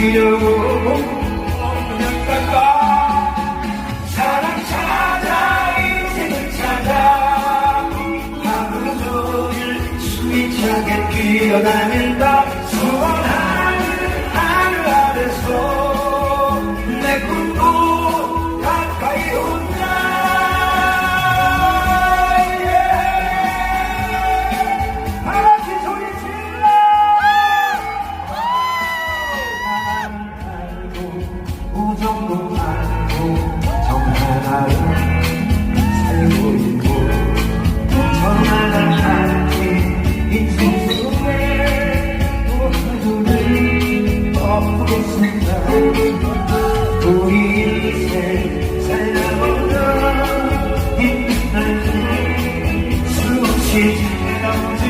이 차게 뛰어다닌다 소원아 우정도 알고 정말 살고 있고 정말 난 함께 인생속에 모두를 엎으겠습니다. 우리 인생 살아보다 힘든 날들 수없이 헤어지